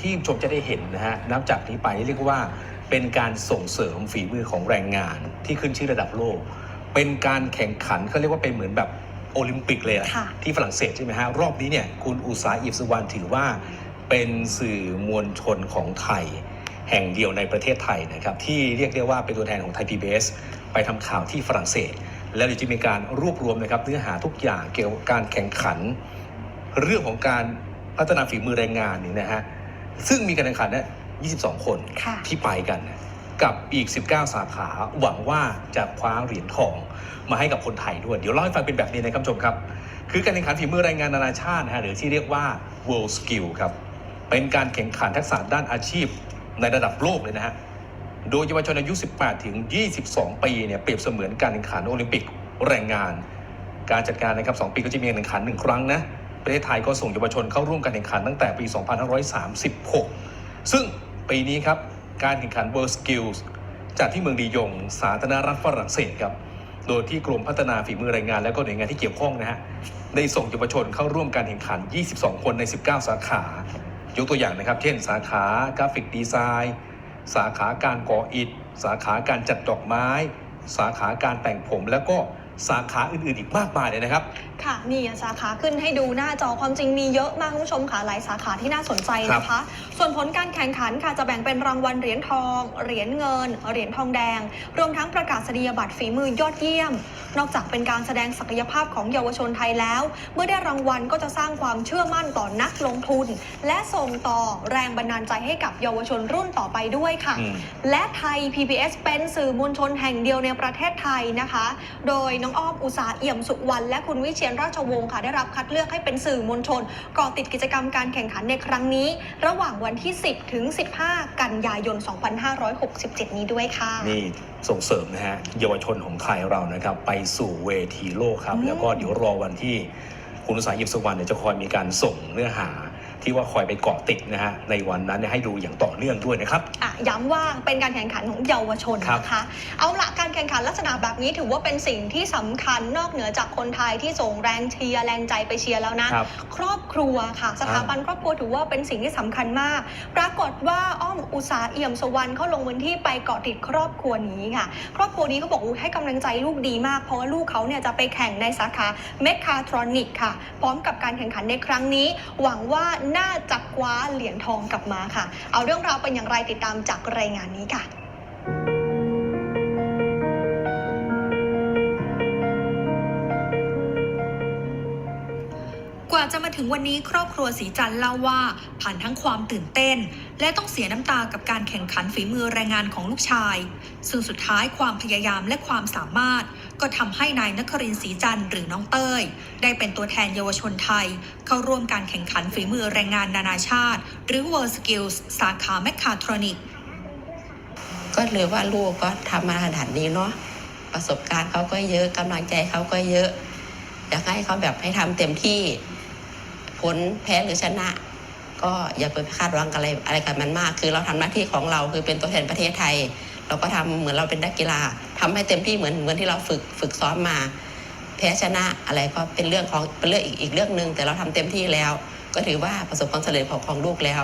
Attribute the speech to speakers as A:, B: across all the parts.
A: ที่ชมจะได้เห็นนะฮะนับจากนี้ไปเรียกว่าเป็นการส่งเสริมฝีมือของแรงงานที่ขึ้นชื่อระดับโลก เป็นการแข่งขันเขาเรียกว่าเป็นเหมือนแบบโอลิมปิกเลยอะ
B: ค่ะ
A: ที่ฝรั่งเศสใช่ไหมฮะ รอบนี้เนี่ยคุณอุตสาหอิบสุวรรณถือว่าเป็นสื่อมวลชนของไทย แห่งเดียวในประเทศไทยนะครับ ที่เรียกได้ว่าเป็นตัวแทนของไทย PBS ไปทำข่าวที่ฝรั่งเศส แล้วเดี๋ยวจะมีการรวบรวมนะครับเนื้อหาทุกอย่างเกี่ยวกับการแข่งขัน เรื่องของการพัฒนาฝีมือแรงงานนี่นะฮะ ซึ่งมีการแข่งขันเนี่ย22 คน
B: ค่ะ
A: ที่ไปกันนะกับอีก 19 สาขาหวังว่าจะคว้าเหรียญทองมาให้กับคนไทยด้วย เดี๋ยวเล่าให้ฟังเป็นแบบนี้นะครับผู้ชมครับ คือการแข่งขันฝีมือแรงงานนานาชาตินะฮะหรือที่เรียกว่า World Skill ครับ เป็นการแข่งขันทักษะด้านอาชีพในระดับโลกเลยนะฮะ โดยเยาวชนอายุ 18 ถึง 22 ปีเนี่ยเปรียบเสมือนการแข่งขันโอลิมปิกแรงงาน การจัดการนะครับ2ปีก็จะมีการแข่งขันหนึ่งครั้งนะ ประเทศไทยก็ส่งเยาวชนเข้าร่วมการแข่งขันตั้งแต่ปี 2536 ซึ่งปีนี้ครับ การแข่งขัน World Skills จัดที่เมืองดียง สาธารณรัฐฝรั่งเศสครับ โดยที่กรมพัฒนาฝีมือแรงงาน และก็หน่วยงานที่เกี่ยวข้องนะฮะ ได้ส่งเยาวชนเข้าร่วมการแข่งขัน 22 คนใน 19 สาขา ยกตัวอย่างนะครับ เช่น สาขากราฟิกดีไซน์ สาขาการก่ออิฐ สาขาการจัดดอกไม้ สาขาการแต่งผม แล้วก็สาขาอื่นๆ อีกมากมายเลยนะครับ
B: ค่ะนี่สาขาขึ้นให้ดูหน้าจอความจริงมีเยอะมากคุณผู้ชมค่ะหลายสาขาที่น่าสนใจนะคะ ส่วนผลการแข่งขันค่ะจะแบ่งเป็นรางวัลเหรียญทอง เหรียญเงิน เหรียญทองแดง รวมทั้งประกาศนียบัตรฝีมือยอดเยี่ยม นอกจากเป็นการแสดงศักยภาพของเยาวชนไทยแล้ว เมื่อได้รางวัลก็จะสร้างความเชื่อมั่นต่อนักลงทุน และส่งต่อแรงบันดาลใจให้กับเยาวชนรุ่นต่อไปด้วยค่ะ
A: อืม
B: และไทย PBS เป็นสื่อมวลชนแห่งเดียวในประเทศไทยนะคะ โดยน้องอ้อมอุตสาหเอี่ยมสุวรรณและคุณวิเชียนราชวงศ์ค่ะได้รับคัดเลือกให้เป็นสื่อมวลชนก่อติดกิจกรรมการแข่งขันในครั้งนี้ ระหว่างวันที่ 10 ถึง 15 กันยายน 2567 นี้ด้วยค่ะ
A: นี่ส่งเสริมนะฮะเยาวชนของไทยเรานะครับ ไปสู่เวทีโลกครับ
B: อืม
A: แล้วก็เดี๋ยวรอวันที่คุณอุตสาหยิบสุวรรณเนี่ยจะคอยมีการส่งเนื้อหา ที่ว่าคอยไปเกาะติดนะฮะในวันนั้นเนี่ยให้ดูอย่างต่อเนื่องด้วยนะครับ
B: อะย้ำว่าเป็นการแข่งขันของเยาวชน
A: ครับ
B: นะคะเอาละการแข่งขันลักษณะแบบนี้ถือว่าเป็นสิ่งที่สำคัญนอกเหนือจากคนไทยที่ส่งแรงเชียร์แรงใจไปเชียร์แล้วนะ
A: ครับ
B: ครอบครัวค่ะ สถาบันครอบครัวถือว่าเป็นสิ่งที่สำคัญมาก ปรากฏว่าอ้อมอุตสาหเอี่ยมสวรรณเขาลงพื้นที่ไปเกาะติดครอบครัวนี้ค่ะ ครอบครัวนี้เขาบอกว่าให้กำลังใจลูกดีมาก เพราะว่าลูกเขาเนี่ยจะไปแข่งในสาขาเมคคาทรอนิกค่ะ พร้อมกับการแข่งขันในครั้งนี้ หวังว่าน่าจะคว้าเหรียญทองกลับมาค่ะ เอาเรื่องราวเป็นอย่างไรติดตามจากรายงานนี้ค่ะ
C: กว่าจะมาถึงวันนี้ครอบครัวสีจันทร์เล่าว่า ผ่านทั้งความตื่นเต้น และต้องเสียน้ำตากับการแข่งขันฝีมือแรงงานของลูกชาย ซึ่งสุดท้ายความพยายามและความสามารถ ก็ทำให้นายนครินทร์ศรีจันทร์หรือน้องเต้ย ได้เป็นตัวแทนเยาวชนไทย เข้าร่วมการแข่งขันฝีมือแรงงานนานาชาติ หรือ World Skills สาขาแมคคาทรอนิก
D: ก็เลยว่าลูกก็ทำมาขนาดนี้เนาะประสบการณ์เขาก็เยอะกำลังใจเขาก็เยอะอยากให้เขาแบบให้ทำเต็มที่ผลแพ้หรือชนะ ก็อย่าไปคาดหวังอะไรอะไรกับมันมาก คือเราทำหน้าที่ของเราคือเป็นตัวแทนประเทศไทย เราก็ทำเหมือนเราเป็นนักกีฬาทำให้เต็มที่เหมือนเหมือนที่เราฝึกฝึกซ้อมมา แพ้ชนะอะไรก็เป็นเรื่องของเป็นเรื่องอีกอีกเรื่องหนึ่งแต่เราทำเต็มที่แล้ว ก็ถือว่าประสบความสำเร็จของของลูกแล้ว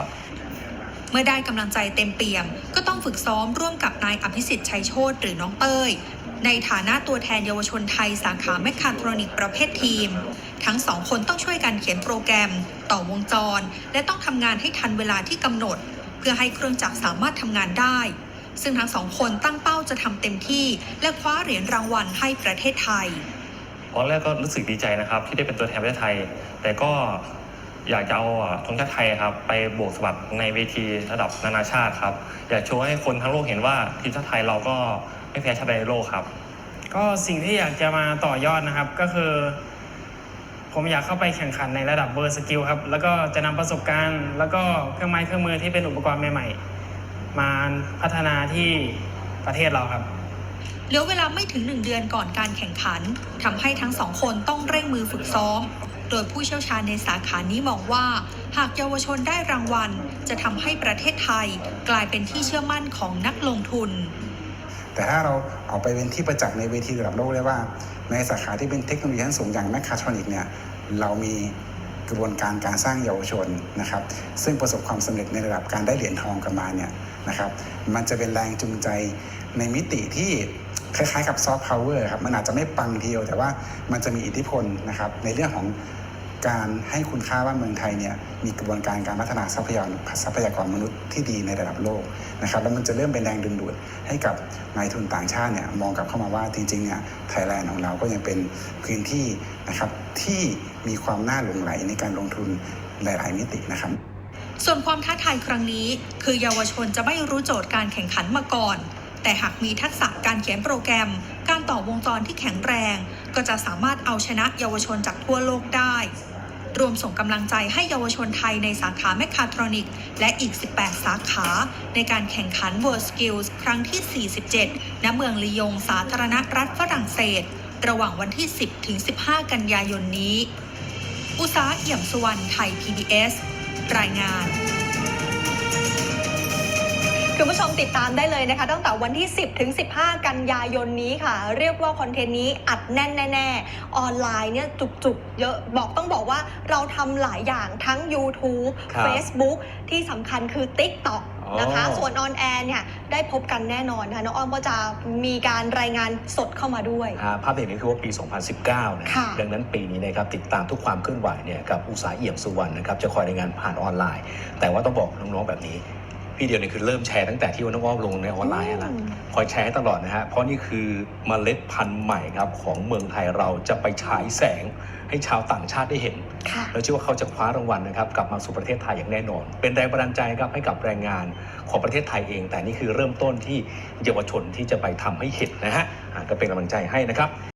C: เมื่อได้กำลังใจเต็มเปี่ยม ก็ต้องฝึกซ้อมร่วมกับนายอภิสิทธิ์ชัยโชตหรือน้องเต้ยในฐานะตัวแทนเยาวชนไทยสาขาแมคคาทรอนิกประเภททีม ทั้งสองคนต้องช่วยกันเขียนโปรแกรม ต่อวงจร และต้องทำงานให้ทันเวลาที่กำหนด เพื่อให้เครื่องจักรสามารถทำงานได้ ซึ่งทั้งสองคนตั้งเป้าจะทำเต็มที่ และคว้าเหรียญรางวัลให้ประเทศไทย
E: ตอนแรกก็รู้สึกดีใจนะครับ ที่ได้เป็นตัวแทนประเทศไทย แต่ก็อยากจะเอาอะธงชาติไทยครับไปโบกสะบัดในเวทีระดับนานาชาติครับ อยากโชว์ให้คนทั้งโลกเห็นว่าทีมชาติไทยเราก็ไม่แพ้ชาติใดในโลกครับ
F: ก็สิ่งที่อยากจะมาต่อยอดนะครับก็คือ ผมอยากเข้าไปแข่งขันในระดับเบอร์สกิลครับ แล้วก็จะนำประสบการณ์ แล้วก็เครื่องไม้เครื่องมือที่เป็นอุปกรณ์ใหม่ ๆ มาพัฒนาที่ประเทศเราครับ
C: เหลือเวลาไม่ถึงหนึ่งเดือนก่อนการแข่งขันทำให้ทั้งสองคนต้องเร่งมือฝึกซ้อม โดยผู้เชี่ยวชาญในสาขานี้มองว่า หากเยาวชนได้รางวัล จะทำให้ประเทศไทย กลายเป็นที่เชื่อมั่นของนักลงทุน
G: แต่ถ้าเราเอาไปเป็นที่ประจักษ์ในเวทีระดับโลกได้ว่า ในสาขาที่เป็นเทคโนโลยีชั้นสูงอย่างแมคคาทรอนิกเนี่ยเรามีกระบวนการการสร้างเยาวชนนะครับ ซึ่งประสบความสำเร็จในระดับการได้เหรียญทองกันมาเนี่ย นะครับ มันจะเป็นแรงจูงใจในมิติที่คล้ายๆกับซอฟต์พาวเวอร์ครับ มันอาจจะไม่ปังเดียว แต่ว่ามันจะมีอิทธิพลนะครับ ในเรื่องของการให้คุณค่าว่าเมืองไทยเนี่ยมีกระบวนการการพัฒนาทรัพยากรทรัพยากรมนุษย์ที่ดีในระดับโลกนะครับ แล้วมันจะเริ่มเป็นแรงดึงดูดให้กับนายทุนต่างชาติเนี่ยมองกลับเข้ามาว่าจริงๆเนี่ยไทยแลนด์ของเราก็ยังเป็นพื้นที่นะครับที่มีความน่าหลงไหลในการลงทุนหลาย ๆ มิตินะครับ
C: ส่วนความท้าทายครั้งนี้ คือเยาวชนจะไม่รู้โจทย์การแข่งขันมาก่อน แต่หากมีทักษะการเขียนโปรแกรม การต่อวงจรที่แข็งแรง ก็จะสามารถเอาชนะเยาวชนจากทั่วโลกได้ รวมส่งกำลังใจให้เยาวชนไทยในสาขาแมคคาทรอนิก และอีก 18 สาขา ในการแข่งขัน World Skills ครั้งที่ 47 ณ เมืองลียง สาธารณรัฐฝรั่งเศส ระหว่างวันที่ 10 ถึง 15 กันยายนนี้ อุษาเอี่ยมสุวรรณไทย PBS รายงาน
B: คุณผู้ชมติดตามได้เลยนะคะ ตั้งแต่วันที่ 10 ถึง 15 กันยายนนี้ค่ะ เรียกว่าคอนเทนต์นี้อัดแน่นแน่ๆออนไลน์เนี่ยจุกๆ เยอะบอกต้องบอกว่าเราทำหลายอย่างทั้ง YouTube
A: ครับ
B: Facebook ที่สำคัญคือ TikTok
A: อ๋อ
B: นะคะ ส่วนออนแอร์เนี่ยได้พบกันแน่นอนค่ะน้องอ้อมก็จะมีการรายงานสดเข้ามาด้วย
A: อ่าภาพที่เห็นนี่คือว่าปี 2019 นะ
B: ค่ะ
A: ดังนั้นปีนี้นะครับติดตามทุกความเคลื่อนไหวเนี่ยกับอุตสาหเอี่ยมสุวรรณนะครับจะคอยรายงานผ่านออนไลน์ แต่ว่าต้องบอกน้องๆแบบนี้ พี่เดียวเนี่ยคือเริ่มแชร์ตั้งแต่ที่ว่าน้องอ้อมลงในออนไลน์แล้ว
B: อืม
A: คอยแชร์ให้ตลอดนะฮะเพราะนี่คือเมล็ดพันธุ์ใหม่ครับของเมืองไทยเราจะไปฉายแสงให้ชาวต่างชาติได้เห็น
B: ค่ะ
A: แล้วเชื่อว่าเขาจะคว้ารางวัลนะครับกลับมาสู่ประเทศไทยอย่างแน่นอน เป็นแรงบันดาลใจครับให้กับแรงงานของประเทศไทยเอง แต่นี่คือเริ่มต้นที่เยาวชนที่จะไปทำให้เห็นนะฮะอ่าก็เป็นกำลังใจให้นะครับ